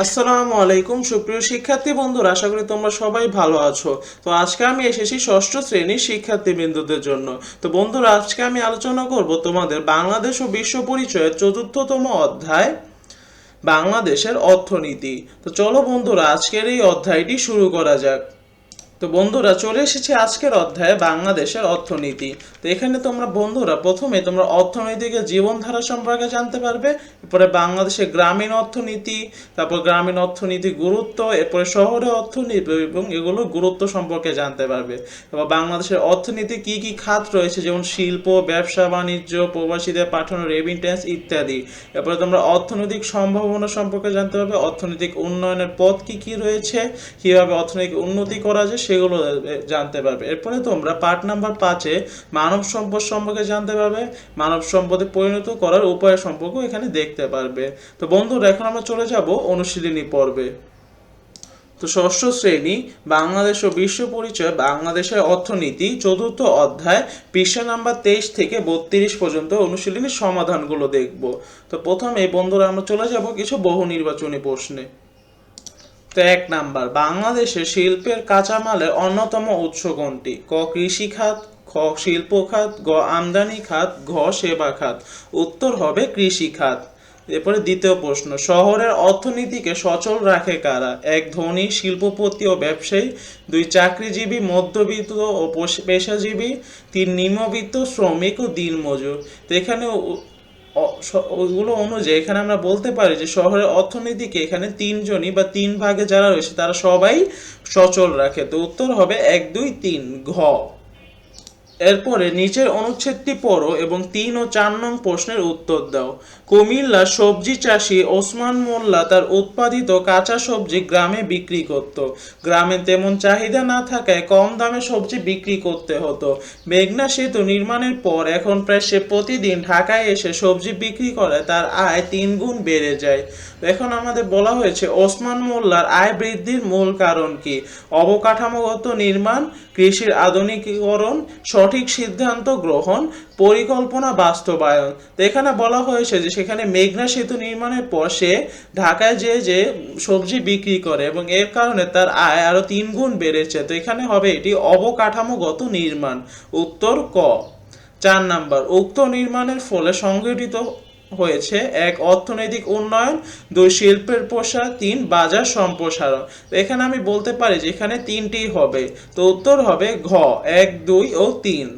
আসসালামু আলাইকুম, সুপ্রিয় শিক্ষার্থী বন্ধুরা, আশা করি তোমরা সবাই ভালো আছো। তো আজকে আমি এসেছি ষষ্ঠ শ্রেণির শিক্ষার্থী বিন্দুদের জন্য। তো বন্ধুরা, আজকে আমি আলোচনা করব তোমাদের বাংলাদেশ ও বিশ্ব পরিচয়ের চতুর্থতম অধ্যায়, বাংলাদেশের অর্থনীতি। তো চলো বন্ধুরা, আজকের এই অধ্যায়টি শুরু করা যাক। তো বন্ধুরা চলে এসেছে আজকের অধ্যায়ে বাংলাদেশের অর্থনীতি। তো এখানে তোমরা বন্ধুরা প্রথমে তোমরা অর্থনৈতিকের জীবনধারা সম্পর্কে জানতে পারবে, এরপরে বাংলাদেশের গ্রামীণ অর্থনীতি, তারপর গ্রামীণ অর্থনীতি গুরুত্ব, এরপরে শহরে অর্থনীতি এবং এগুলো গুরুত্ব সম্পর্কে জানতে পারবে। এবার বাংলাদেশের অর্থনীতি কি কি খাত রয়েছে, যেমন শিল্প, ব্যবসা, বাণিজ্য, প্রবাসীদের পাঠানো রেমিটেন্স ইত্যাদি। এরপরে তোমরা অর্থনৈতিক সম্ভাবনা সম্পর্কে জানতে পারবে, অর্থনৈতিক উন্নয়নের পথ কি কি রয়েছে, কীভাবে অর্থনৈতিক উন্নতি করা যায় সেগুলো জানতে পারবে। এরপরে তোমরা পার্ট নাম্বার পাঁচে মানব সম্পদ সম্পর্কে জানতে পারবে। মানব সম্পদে পরিণত করার উপায় সম্পর্কে এখানে দেখতে পারবে। তো বন্ধুরা, এখন আমরা চলে যাব অনুশীলনী পর্বে। তো ষষ্ঠ শ্রেণি, বাংলাদেশ ও বিশ্ব পরিচয়, বাংলাদেশের অর্থনীতি, চতুর্থ অধ্যায়, পৃষ্ঠা নাম্বার তেইশ থেকে বত্রিশ পর্যন্ত অনুশীলনীর সমাধানগুলো দেখব। তো প্রথমে বন্ধুরা, আমরা চলে যাব কিছু বহু নির্বাচনী প্রশ্নে। এক নাম্বার বাংলাদেশে শিল্পের কাঁচামালের অন্যতম উৎস কোনটি? ক কৃষি খাত খ শিল্প খাত গ আমদানি খাত ঘ সেবা খাত উত্তর হবে কৃষি খাত এরপরে দ্বিতীয় প্রশ্ন, শহরের অর্থনীতিকে সচল রাখে কারা? এক, ধনী, শিল্পপতি ও ব্যবসায়ী। দুই, চাকরিজীবী, মধ্যবিত্ত ও পেশাজীবী। তিন, নিম্নবিত্ত, শ্রমিক ও দিনমজুর। এখানে ওইগুলো অনুযায়ী এখানে আমরা বলতে পারি যে শহরের অর্থনীতিকে এখানে তিনজনই বা তিন ভাগে যারা রয়েছে, তারা সবাই সচল রাখে। তো উত্তর হবে এক, দুই, তিন, ঘ। এরপরে নিচের অনুচ্ছেদটি পড়ো এবং তিন ও চার নং প্রশ্নের উত্তর দাও। কুমিল্লা সবজি চাষি ওসমান মোল্লা তার উৎপাদিত কাঁচা সবজি গ্রামে বিক্রি করত। গ্রামে তেমন চাহিদা না থাকায় কম দামে সবজি বিক্রি করতে হতো। মেঘনা সেতু নির্মাণের পর এখন প্রায় সে প্রতিদিন ঢাকায় এসে সবজি বিক্রি করে, তার আয় তিন গুণ বেড়ে যায়। এখন আমাদের বলা হয়েছে, ওসমান মোল্লার আয় বৃদ্ধির মূল কারণ কি? অবকাঠামোগত নির্মাণ, কৃষির আধুনিকীকরণ, সঠিক সিদ্ধান্ত গ্রহণ, পরিকল্পনা বাস্তবায়ন। তো এখানে বলা হয়েছে যে সেখানে মেঘনা সেতু নির্মাণের পর সে ঢাকায় যে যে সবজি বিক্রি করে এবং এর কারণে তার আয় আরও তিন গুণ বেড়েছে। তো এখানে হবে এটি অবকাঠামোগত নির্মাণ। উত্তর ক। চার নাম্বার, উক্ত নির্মাণের ফলে সংঘটিত হয়েছে এক অর্থনৈতিক উন্নয়ন, দুই শিল্পের প্রসার, তিন বাজার সম্প্রসারণ। এখানে আমি বলতে পারি যে এখানে তিনটি হবে। তো উত্তর হবে ঘ, এক, দুই ও তিন।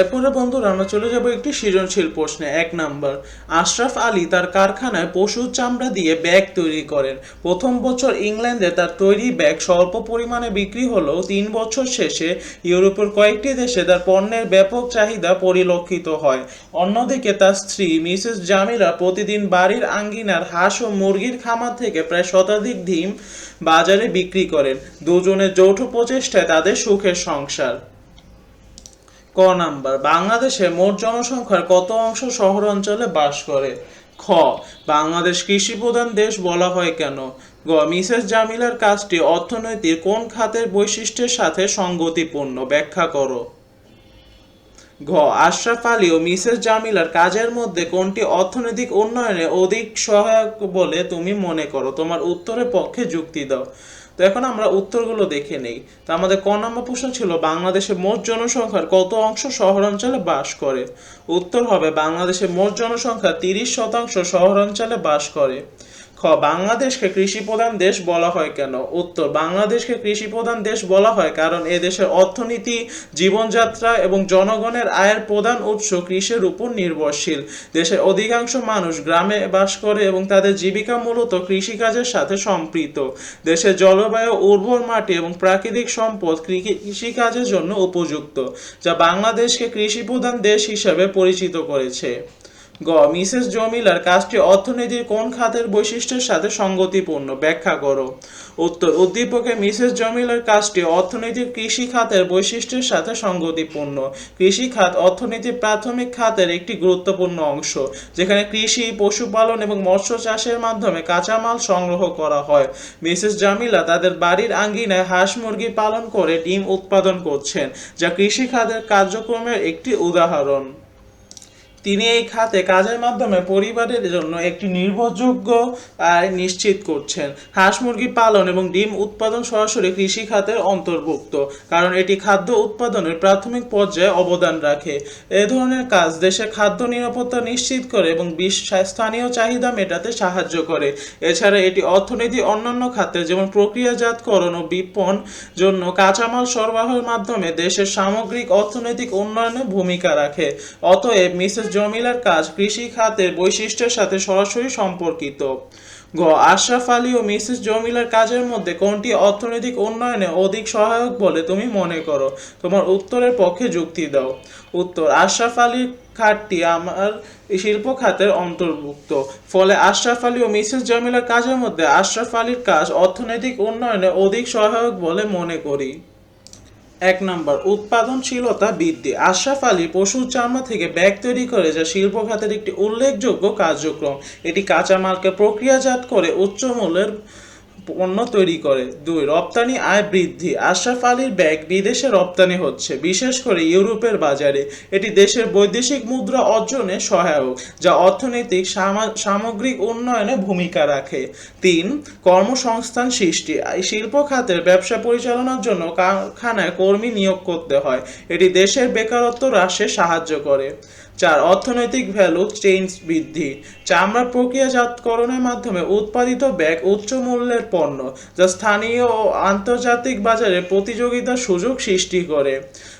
এরপরে বন্ধুরা আমরা চলে যাব একটি সৃজনশীল প্রশ্নে। এক নাম্বার, আশরাফ আলী তার কারখানায় পশুর চামড়া দিয়ে ব্যাগ তৈরি করেন। প্রথম বছর ইংল্যান্ডে তার তৈরি ব্যাগ স্বল্প পরিমাণে বিক্রি হলেও তিন বছর শেষে ইউরোপের কয়েকটি দেশে তার পণ্যের ব্যাপক চাহিদা পরিলক্ষিত হয়। অন্যদিকে তার স্ত্রী, মিসেস জামিলা প্রতিদিন বাড়ির আঙ্গিনার হাঁস ও মুরগির খামার থেকে প্রায় শতাধিক ডিম বাজারে বিক্রি করেন। দুজনের যৌথ প্রচেষ্টায় তাদের সুখের সংসার। ক নাম্বার, বাংলাদেশে মোট জনসংখ্যার কত অংশ শহর অঞ্চলে বাস করে? খ, বাংলাদেশ কৃষি প্রধান দেশ বলা হয় কেন? গ, মিসেস জামিলার কাজটি অর্থনৈতিক কোন খাতের বৈশিষ্ট্যের সাথে সঙ্গতিপূর্ণ? ব্যাখ্যা করো। ঘ, আশরাফ আলী ও মিসেস জামিলার কাজের মধ্যে কোনটি অর্থনৈতিক উন্নয়নে অধিক সহায়ক বলে তুমি মনে করো? তোমার উত্তরের পক্ষে যুক্তি দাও। তো এখন আমরা উত্তরগুলো দেখে নেই। তো আমাদের ক নম্বর প্রশ্ন ছিল বাংলাদেশের মোট জনসংখ্যার কত অংশ শহরাঞ্চলে বাস করে? উত্তর হবে বাংলাদেশের মোট জনসংখ্যা তিরিশ শতাংশ শহরাঞ্চলে বাস করে। খ, বাংলাদেশকে কৃষি প্রধান দেশ বলা হয় কেন? উত্তর, বাংলাদেশকে কৃষি প্রধান দেশ বলা হয় কারণ এ দেশের অর্থনীতি, জীবনযাত্রা এবং জনগণের আয়ের প্রধান উৎস কৃষির উপর নির্ভরশীল। দেশের অধিকাংশ মানুষ গ্রামে বাস করে এবং তাদের জীবিকা মূলত কৃষিকাজের সাথে সম্পৃক্ত। দেশের জলবায়ু উর্বর মাটি এবং প্রাকৃতিক সম্পদ কৃষি- কৃষিকাজের জন্য উপযুক্ত, যা বাংলাদেশকে কৃষি প্রধান দেশ হিসেবে পরিচিত করেছে। গ, মিসেস জমিলার কাজটি অর্থনীতির কোন খাতের বৈশিষ্ট্যের সাথে সঙ্গতিপূর্ণ? ব্যাখ্যা করো। উত্তর, উদ্দীপকে মিসেস জমিলার কাজটি অর্থনৈতিক কৃষি খাতের বৈশিষ্ট্যের সাথে সঙ্গতিপূর্ণ। কৃষি খাত অর্থনীতির প্রাথমিক খাতের একটি গুরুত্বপূর্ণ অংশ, যেখানে কৃষি, পশুপালন এবং মৎস্য চাষের মাধ্যমে কাঁচামাল সংগ্রহ করা হয়। মিসেস জামিলা তাদের বাড়ির আঙ্গিনায় হাঁস মুরগি পালন করে ডিম উৎপাদন করছেন, যা কৃষি খাতের কার্যক্রমের একটি উদাহরণ। তিনি এই খাতে কাজের মাধ্যমে পরিবারের জন্য একটি নির্ভরযোগ্য আয় নিশ্চিত করছেন। হাঁস মুরগি পালন এবং ডিম উৎপাদন সরাসরি কৃষি খাতের অন্তর্ভুক্ত, কারণ এটি খাদ্য উৎপাদনের প্রাথমিক পর্যায়ে অবদান রাখে। এ ধরনের কাজ দেশে খাদ্য নিরাপত্তা নিশ্চিত করে এবং স্থানীয় চাহিদা মেটাতে সাহায্য করে। এছাড়া এটি অর্থনীতি অন্যান্য খাতে যেমন প্রক্রিয়াজাতকরণ ও বিপণন জন্য কাঁচামাল সরবরাহের মাধ্যমে দেশের সামগ্রিক অর্থনৈতিক উন্নয়নে ভূমিকা রাখে। অতএব মিসেস জমিলার কাজ কৃষি খাতের বৈশিষ্ট্যের সাথে সরাসরি সম্পর্কিত। গ. আশরাফ আলী ও মিসেস জমিলার কাজের মধ্যে কোনটি অর্থনৈতিক উন্নয়নে অধিক সহায়ক বলে তুমি মনে করো? তোমার উত্তরের পক্ষে যুক্তি দাও। উত্তর, আশরাফ আলীর খাতটি আমার শিল্প খাতের অন্তর্ভুক্ত। ফলে আশরাফ আলী ও মিসেস জমিলার কাজের মধ্যে আশরাফ আলীর কাজ অর্থনৈতিক উন্নয়নে অধিক সহায়ক বলে মনে করি। এক নম্বর, উৎপাদনশীলতা বৃদ্ধি। আশরাফ আলী পশুর চামড়া থেকে ব্যাগ তৈরি করে যা শিল্প খাতের একটি উল্লেখযোগ্য কার্যক্রম। এটি কাঁচামালকে প্রক্রিয়াজাত করে উচ্চ মূল্যের পণ্য তৈরি করে। দুই, রপ্তানি আয় বৃদ্ধি। আশরাফ আলীর ব্যাগ বিদেশে রপ্তানি হচ্ছে, বিশেষ করে ইউরোপের বাজারে। এটি দেশের বৈদেশিক মুদ্রা অর্জনে সহায়ক, যা অর্থনৈতিক সামা- সামগ্রিক উন্নয়নে ভূমিকা রাখে। তিন, কর্মসংস্থান সৃষ্টি। শিল্প খাতের ব্যবসা পরিচালনার জন্য কারখানায় কর্মী নিয়োগ করতে হয়। এটি দেশের বেকারত্ব হ্রাসে সাহায্য করে। চার অর্থনৈতিক ভ্যালু চেঞ্জ বৃদ্ধি, চামড়া প্রক্রিয়াজাতকরণের মাধ্যমে উৎপাদিত ব্যাগ উচ্চ মূল্যের পণ্য, যা স্থানীয় ও আন্তর্জাতিক বাজারে প্রতিযোগিতার সুযোগ সৃষ্টি করে।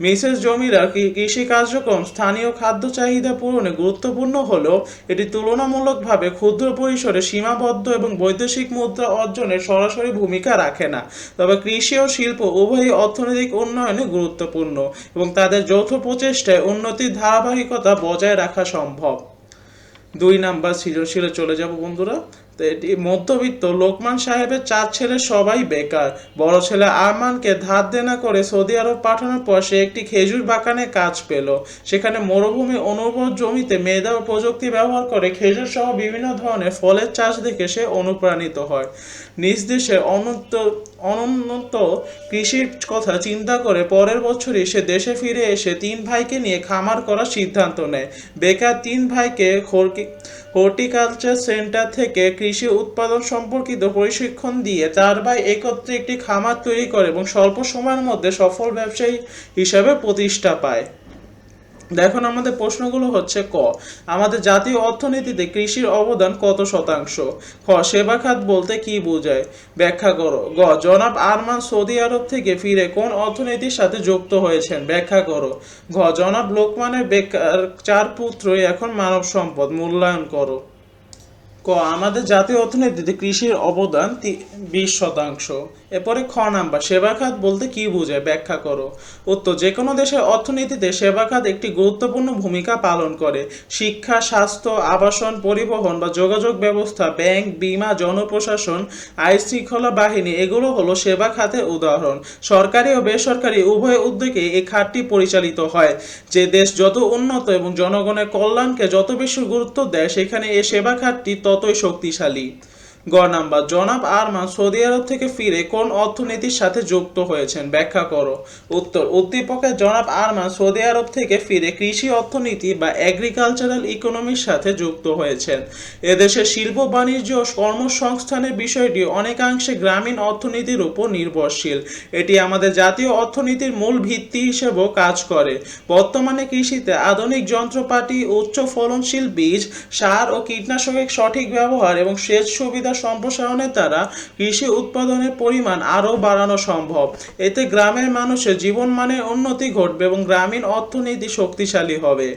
মিসেস জমিরা কৃষি কার্যক্রম স্থানীয় খাদ্য চাহিদা পূরণে গুরুত্বপূর্ণ হলেও এটি তুলনামূলকভাবে ক্ষুদ্র পরিসরে সীমাবদ্ধ এবং বৈদেশিক মুদ্রা অর্জনে সরাসরি ভূমিকা রাখে না। তবে কৃষি ও শিল্প উভয়ই অর্থনৈতিক উন্নয়নে গুরুত্বপূর্ণ এবং তাদের যৌথ প্রচেষ্টায় উন্নতির ধারাবাহিকতা বজায় রাখা সম্ভব। দুই নাম্বার সৃজনশীলে চলে যাব বন্ধুরা। এটি মধ্যবিত্ত লোকমান সাহেবের চার ছেলে সবাই বেকার। বড় ছেলে আরমানকে ধার দেনা করে সৌদি আরব পাঠানোর পর সে একটি খেজুর বাগানে কাজ পেল। সেখানে মরুভূমি অনুর্বর জমিতে মেধা ও প্রযুক্তি ব্যবহার করে খেজুর সহ বিভিন্ন ধরনের ফলের চাষ দেখে সে অনুপ্রাণিত হয়। নিজ দেশের অনন্ত অনুন্নত কৃষির কথা চিন্তা করে পরের বছরই সে দেশে ফিরে এসে তিন ভাইকে নিয়ে খামার করার সিদ্ধান্ত নেয়। বেকার তিন ভাইকে হর্টিকালচার সেন্টার থেকে কৃষি উৎপাদন সম্পর্কিত প্রশিক্ষণ দিয়ে তার ভাই একত্রে একটি খামার তৈরি করে এবং স্বল্প সময়ের মধ্যে সফল ব্যবসায়ী হিসাবে প্রতিষ্ঠা পায়। দেখুন আমাদের প্রশ্নগুলো হচ্ছে ক। আমাদের জাতীয় অর্থনীতিতে কৃষির অবদান কত শতাংশ? খ, সেবা খাত বলতে কি বোঝায়? ব্যাখ্যা করো। গ, জনাব আরমান সৌদি আরব থেকে ফিরে কোন অর্থনীতির সাথে যুক্ত হয়েছেন? ব্যাখ্যা করো। ঘ জনাব লোকমানের বেকার চার পুত্রই এখন মানব সম্পদ। মূল্যায়ন করো। ক, আমাদের জাতীয় অর্থনীতিতে কৃষির অবদান বিশ শতাংশ। এরপরে খ নাম্বার সেবা খাত বলতে কি বোঝায়? ব্যাখ্যা করো। উত্তর যে কোনো দেশের অর্থনীতিতে সেবা খাত একটি গুরুত্বপূর্ণ ভূমিকা পালন করে। শিক্ষা, স্বাস্থ্য, আবাসন, পরিবহন বা যোগাযোগ ব্যবস্থা, ব্যাংক, বীমা, জনপ্রশাসন আইন শৃঙ্খলা বাহিনী, এগুলো হলো সেবা খাতের উদাহরণ। সরকারি ও বেসরকারি উভয় উদ্যোগে এই খাতটি পরিচালিত হয়। যে দেশ যত উন্নত এবং জনগণের কল্যাণকে যত বেশি গুরুত্ব দেয়, সেখানে এই সেবা খাতটি ততই শক্তিশালী। গ নাম্বার, জনাব আরমান সৌদি আরব থেকে ফিরে কোন অর্থনীতির সাথে যুক্ত হয়েছেন? ব্যাখ্যা করো। উত্তর উদ্দীপকের জনাব আরমান সৌদি আরব থেকে ফিরে কৃষি অর্থনীতি বা এগ্রিকালচারাল ইকোনমির সাথে যুক্ত হয়েছেন। এদেশের শিল্প, বাণিজ্য কর্মসংস্থানের বিষয়টি অনেকাংশে গ্রামীণ অর্থনীতির উপর নির্ভরশীল। এটি আমাদের জাতীয় অর্থনীতির মূল ভিত্তি হিসেবেও কাজ করে। বর্তমানে কৃষিতে আধুনিক যন্ত্রপাতি, উচ্চ ফলনশীল বীজ, সার ও কীটনাশকের সঠিক ব্যবহার এবং সেচ সুবিধা সম্প্রসারণের দ্বারা কৃষি উৎপাদনের পরিমাণ আরও বাড়ানো সম্ভব। এতে গ্রামের মানুষের জীবনমানের উন্নতি ঘটবে এবং গ্রামীণ অর্থনীতি শক্তিশালী হবে।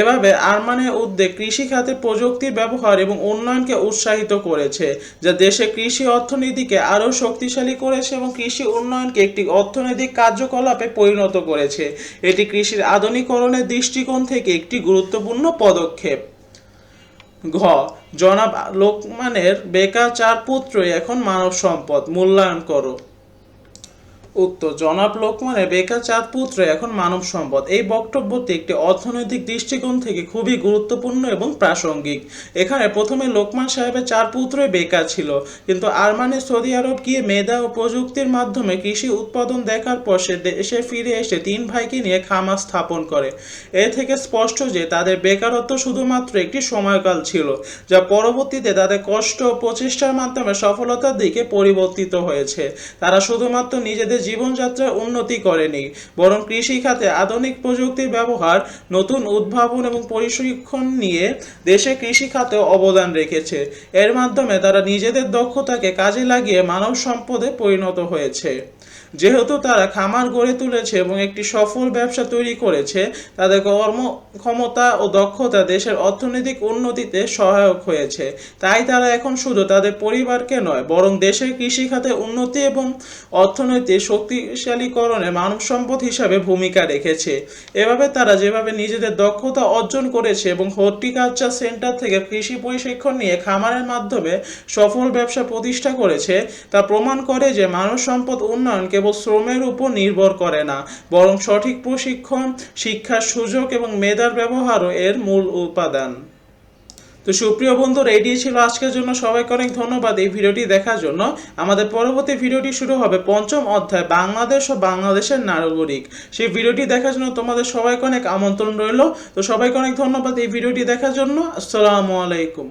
এভাবে আরমানের উদ্যোগ কৃষি খাতে প্রযুক্তির ব্যবহার এবং উন্নয়নকে উৎসাহিত করেছে, যা দেশে কৃষি অর্থনীতিকে আরও শক্তিশালী করেছে এবং কৃষি উন্নয়নকে একটি অর্থনৈতিক কার্যকলাপে পরিণত করেছে। এটি কৃষির আধুনিকরণের দৃষ্টিকোণ থেকে একটি গুরুত্বপূর্ণ পদক্ষেপ। ঘ জনাব লোকমানের বেকার চার পুত্রই এখন মানব সম্পদ মূল্যায়ন করো। উত্তর, জনাব লোকমানের বেকার চাঁদ পুত্র এখন মানব সম্পদ। এই বক্তব্যটি একটি অর্থনৈতিক দৃষ্টিকোণ থেকে খুবই গুরুত্বপূর্ণ এবং প্রাসঙ্গিক। এখানে প্রথমে লোকমান সাহেবের চার পুত্রই বেকার ছিল, কিন্তু আরমানে সৌদি আরব গিয়ে মেধা ও প্রযুক্তির মাধ্যমে কৃষি উৎপাদন দেখার পর সে দেশে ফিরে এসে তিন ভাইকে নিয়ে খামার স্থাপন করে। এ থেকে স্পষ্ট যে তাদের বেকারত্ব শুধুমাত্র একটি সময়কাল ছিল, যা পরবর্তীতে তাদের কষ্ট ও প্রচেষ্টার মাধ্যমে সফলতার দিকে পরিবর্তিত হয়েছে। তারা শুধুমাত্র নিজেদের জীবনযাত্রার উন্নতি করেনি। বরং কৃষি খাতে আধুনিক প্রযুক্তির ব্যবহার, নতুন উদ্ভাবন এবং পরিশিক্ষণ নিয়ে দেশে কৃষি খাতে অবদান রেখেছে। এর মাধ্যমে তারা নিজেদের দক্ষতাকে কাজে লাগিয়ে মানব সম্পদে পরিণত হয়েছে। যেহেতু তারা খামার গড়ে তুলেছে এবং একটি সফল ব্যবসা তৈরি করেছে, তাদের কর্মক্ষমতা ও দক্ষতা দেশের অর্থনৈতিক উন্নতিতে সহায়ক হয়েছে। তাই তারা এখন শুধু তাদের পরিবারকে নয়, বরং দেশের কৃষি খাতে উন্নতি এবং অর্থনৈতিক শক্তিশালীকরণে মানব সম্পদ হিসাবে ভূমিকা রেখেছে। এভাবে তারা যেভাবে নিজেদের দক্ষতা অর্জন করেছে এবং হর্টিকালচার সেন্টার থেকে কৃষি প্রশিক্ষণ নিয়ে খামারের মাধ্যমে সফল ব্যবসা প্রতিষ্ঠা করেছে, তা প্রমাণ করে যে মানব সম্পদ উন্নয়ন কেবল শ্রমের উপর নির্ভর করে না, বরং সঠিক প্রশিক্ষণ, শিক্ষার সুযোগ এবং মেধার ব্যবহারও এর মূল উপাদান। তো সুপ্রিয় বন্ধুরা, এটি ছিল আজকের জন্য। সবাইকে অনেক ধন্যবাদ এই ভিডিওটি দেখার জন্য। আমাদের পরবর্তী ভিডিওটি শুরু হবে পঞ্চম অধ্যায়, বাংলাদেশ ও বাংলাদেশের নাগরিক। সেই ভিডিওটি দেখার জন্য তোমাদের সবাইকে অনেক আমন্ত্রণ রইল। তো সবাইকে অনেক ধন্যবাদ এই ভিডিওটি দেখার জন্য। আসসালামু আলাইকুম।